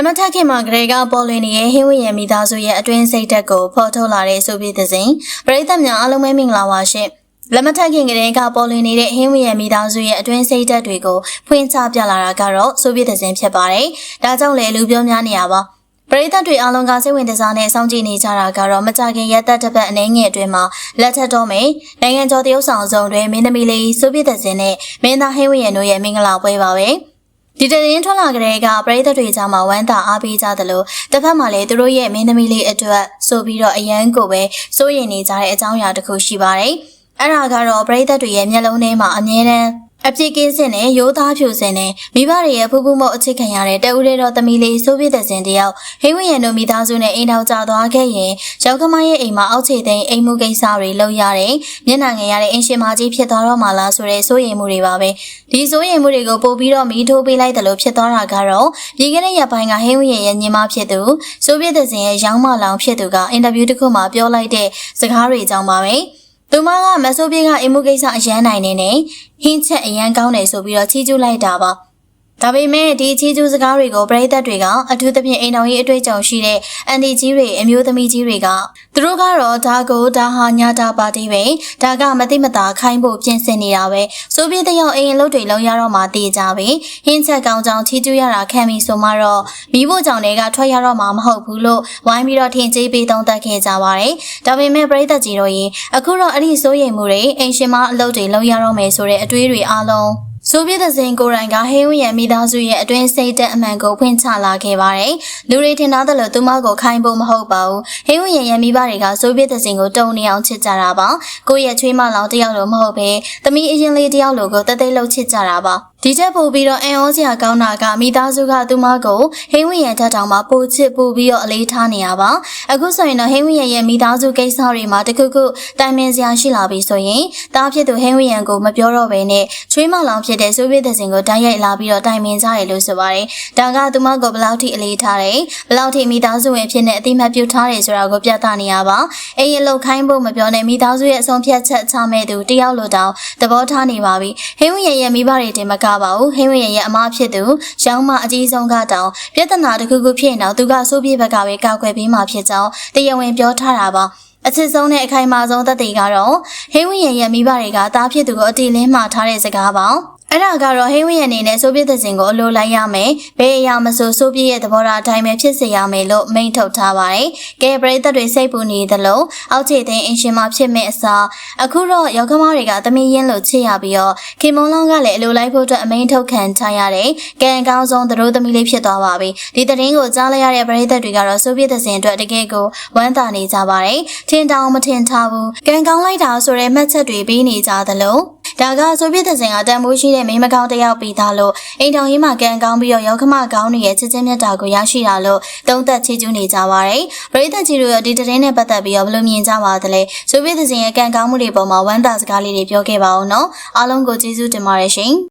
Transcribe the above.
လက်မထက်ခင်မှာဂရေကပေါ်လွင်နေတဲ့ဟင်းဝရမိသားစုရဲ့အတွင်းစိတ်ဓာတ်ကိုဖော်ထုတ်လာတဲ့ဆိုပြီးသစဉ်ပရိသတ်များအားလုံးပဲမင်္ဂလာပါရှင်လက်မထက်ခင်ကလေးကပေါ်လွင်နေတဲ့ဟင်းဝရမိသားစုရဲ့အတွင်းစိတ်ဓာတ်တွေကိုဖွင့်ချပြလာတာကတော့ဆိုပြီးသစဉ်ဖြစ်ပါတယ်ဒါကြောင့်လေလူပြောများနေရပါပရိသတ်တွေအားလုံးကစိတ်ဝင်စားနဲ့စောင့်ကြည့်နေကြတာကတော့မကြခင်ရက်သက်တစ်ပတ်အနေငယ်အတွင်းမှာလက်ထက်တော့မယ်နိုင်ငံကျော်တရုတ်ဆောင်စုံတွင်မင်းသမီးလေးဆိုပြီးသစဉ်နဲ့မင်းသားဟင်းဝရတို့ရဲ့မင်္ဂလာပွဲပါပဲ ဒီတရင်ထွက်လာကြတဲ့ကပရိသတ်တွေကြားမှာဝမ်းသာအားပေးကြသလိုတစ်ဖက်မှာလည်းသူတို့ရဲ့မင်းသမီးလေးအတွက်ဆိုပြီးတော့အရန်ကိုပဲစိုးရိမ်နေကြတဲ့အကြောင်းအရာတစ်ခုရှိပါတယ်။အဲ့ဒါကတော့ပရိသတ်တွေရဲ့မျက်လုံးထဲမှာအမြဲတမ်း အပြစ်ကင်းစင်နဲ့ရိုးသားဖြူစင်နဲ့မိဘတွေရဲ့ဖူးဖူးမုတ်အချစ်ခံရတဲ့တဦးလေးတော်သမီးလေးဆိုပြတဲ့စင်တယောက်ဟင်းဝရံတို့မိသားစုနဲ့အိမ်ထောင်ကြသွားခဲ့ရင်ရောက်ကမရဲ့အိမ်မှာအောက်ခြေသိမ်းအိမ်မှုကိစ္စတွေလုပ်ရတယ်မျက်နှာငယ်ရတဲ့အိမ်ရှင်မကြီးဖြစ်သွားတော့မှလားဆိုတဲ့စိုးရိမ်မှုတွေပါပဲဒီစိုးရိမ်မှုတွေကိုပို့ပြီးတော့မီးထိုးပေးလိုက်တယ်လို့ဖြစ်သွားတာကတော့ပြည်ခဲ့တဲ့ရက်ပိုင်းကဟင်းဝရံရဲ့ညီမဖြစ်သူဆိုပြတဲ့စင်ရဲ့ရောင်းမလောင်ဖြစ်သူကအင်တာဗျူးတစ်ခုမှာပြောလိုက်တဲ့စကားတွေကြောင့်ပါပဲ သူမကမဆိုးပြေကအင်မှုကိစ္စအရန်နိုင်နေနေဟင်းချက်အရန်ကောင်းတယ်ဆိုပြီးတော့ချီးကျူးလိုက်တာပါ ဒါပေမဲ့ဒီချီးကျူးစကားတွေကိုပရိသတ်တွေကအထူးသဖြင့်အိမ်တော်ကြီးအတွေ့အကြုံရှိတဲ့အန်တီကြီးတွေအမျိုးသမီးကြီးတွေကသူတို့ကတော့ဒါကိုဒါဟာညာတာပါတီပဲဒါကမသိမသာခိုင်းဖို့ပြင်ဆင်နေတာပဲဆိုပြီးတယောက်အိမ်အလုပ်တွေလုံးရတော့မှတည်ကြပဲဟင်းချက်ကောင်းကြောင်ချီးကျူးရတာခံပြီးဆိုမှတော့မိဖို့ကြောင့်တွေကထွက်ရတော့မှမဟုတ်ဘူးလို့ဝိုင်းပြီးတော့ထင်ကြီးပေးသုံးသပ်ခဲ့ကြပါတယ်ဒါပေမဲ့ပရိသတ်ကြီးတို့ရေအခုတော့အဲ့ဒီစိုးရိမ်မှုတွေအိမ်ရှင်မအလုပ်တွေလုံးရတော့မယ်ဆိုတဲ့အတွေးတွေအားလုံး ဆိုဗီယက်ဇင်ကိုရိုင်ကဟေးဝရံမိသားစုရဲ့အတွင်းစိတ်တက်အမှန်ကိုဖွင့်ချလာခဲ့ပါတယ်။လူတွေထင်သားတယ်လို့သူမကိုခိုင်းဖို့မဟုတ်ပါဘူး။ဟေးဝရံရဲ့မိဘတွေကဆိုဗီယက်ဇင်ကိုတုံနေအောင်ချစ်ကြတာပါ။ကိုယ့်ရဲ့ချွေးမလောင်တယောက်လိုမဟုတ်ဘဲသမီးအရင်လေးတယောက်လိုကိုတသိလှုပ်ချစ်ကြတာပါ။ ဒီချက်ပို့ပြီးတော့အန်ဩစရာကောင်းတာကမိသားစုကသူမကိုဟင်းဝရံထက်တောင်မှပိုချစ်ပို့ပြီးတော့အလေးထားနေရပါအခုဆိုရင်တော့ဟင်းဝရံရဲ့မိသားစုကိစ္စတွေမှာတခုခုတိုင်ပင်စရာရှိလာပြီဆိုရင်တားဖြစ်သူဟင်းဝရံကိုမပြောတော့ဘဲနဲ့ချွေးမလောင်ဖြစ်တဲ့ဆိုဗီယက်စင်ကိုတိုက်ရိုက်လာပြီးတော့တိုင်ပင်ကြရလို့ဆိုပါတယ်ဒါကသူမကိုဘယ်လောက်ထိအလေးထားတယ်ဘယ်လောက်ထိမိသားစုဝင်ဖြစ်နေအတိမတ်ပြုထားတယ်ဆိုတာကိုပြသနေရပါအိမ်ရလောက်ခိုင်းဖို့မပြောနဲ့မိသားစုရဲ့အဆုံးဖြတ်ချက်ချမဲ့သူတယောက်လိုတောင်သဘောထားနေပါပြီဟင်းဝရံရဲ့မိဘတွေတင်မကပါဘူးဟင်းဝရရဲ့အမားဖြစ်သူရောင်းမအကြီးဆုံးကတောင်ပြဿနာတစ်ခုခုဖြစ်နေတော့သူကစိုးပြေဘက်ကပဲကောက်ွယ်ပေးမှဖြစ်ကြောင်းတရားဝင်ပြောထားတာပါအချစ်ဆုံးနဲ့အခိုင်အမာဆုံးသက်သေကတော့ဟင်းဝရရဲ့မိဘတွေကတားဖြစ်သူကိုအတီလင်းမှထားတဲ့စကားပါ အဲ့ဒါကတော့ဟင်းဝရအနေနဲ့ဆိုပြတဲ့စင်ကိုအလိုလိုက်ရမယ်။ဘယ်အရာမဆိုဆိုပြရဲ့သဘောထားအတိုင်းပဲဖြစ်စေရမယ်လို့မိန့်ထုတ်ထားပါတယ်။ကဲပရိသတ်တွေစိတ်ပူနေသလိုအောက်ခြေသိမ်းအင်ရှင်မဖြစ်မဲ့အစားအခုတော့ယောက်ကမတွေကသမီးရင်းလို့ချစ်ရပြီးတော့ခင်မုံလောင်းကလည်းအလိုလိုက်ဖို့အတွက်အမိန့်ထုတ်ခံချရတယ်။ကံကောင်းဆုံးသတို့သမီးလေးဖြစ်သွားပါပြီ။ဒီသတင်းကိုကြားလိုက်ရတဲ့ပရိသတ်တွေကတော့ဆိုပြတဲ့စင်အတွက်တကယ်ကိုဝမ်းသာနေကြပါတယ်။ထင်တောင်မထင်ထားဘူး။ကံကောင်းလိုက်တာဆိုတဲ့မှတ်ချက်တွေပေးနေကြသလို ဒါကဆိုပြတဲ့စင်ကတန်ဖိုးရှိတဲ့မိန်းမကောင်းတစ်ယောက်ပြီးသားလို့အိမ်ထောင်ရေးမှာကံကောင်းပြီးတော့ရောက်ခမကောင်းတွေရဲ့ချစ်ချင်းမြတ်တာကိုရရှိတာလို့သုံးသက်ချီးကျူးနေကြပါတယ်။ပရိသတ်ကြီးတို့ရဲ့ဒီသတင်းနဲ့ပတ်သက်ပြီးတော့ဘယ်လိုမြင်ကြပါသလဲ။ဆိုပြတဲ့စင်ရဲ့ကံကောင်းမှုတွေပေါ်မှာဝမ်းသာစကားလေးတွေပြောခဲ့ပါအောင်နော်။အားလုံးကိုကျေးဇူးတင်ပါတယ်ရှင်။